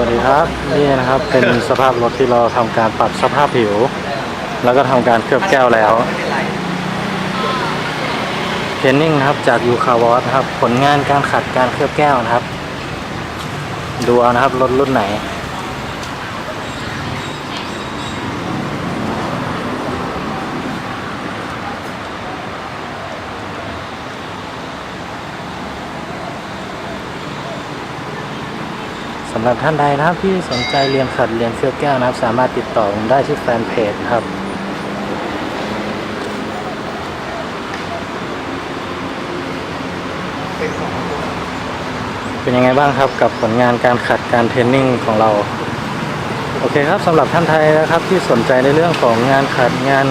วัสดีครับ นี่นะครับเป็นสภาพรถที่เราทำการปรับสภาพผิว แล้วก็ทำการเคลือบแก้วแล้วเทนนิ่งครับจากยูคาวอสครับผลงานการขัดการเคลือบแก้วนะครับ ดูเอานะครับรถรุ่นไหน สำหรับท่านใดนะครับที่สนใจเรียนขัดเรียนเคลือบแก้วนะครับ สามารถติดต่อผมได้ที่แฟนเพจครับเป็นยังไงบ้างครับกับผลงานการขัดการเทรนนิ่งของเรา โอเคครับสำหรับท่านไทยนะครับที่สนใจในเรื่องของงานขัดงาน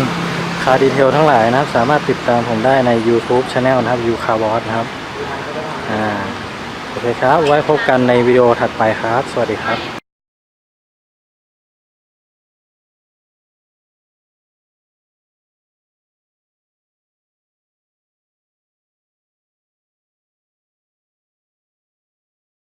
คาดีเทลทั้งหลายนะครับ สามารถติดตามผมได้ใน YouTube Channel นะครับ u c a r w a t นะครับอ่า โอเคครับ ไว้พบกันในวิดีโอถัดไปครับ สวัสดีครับ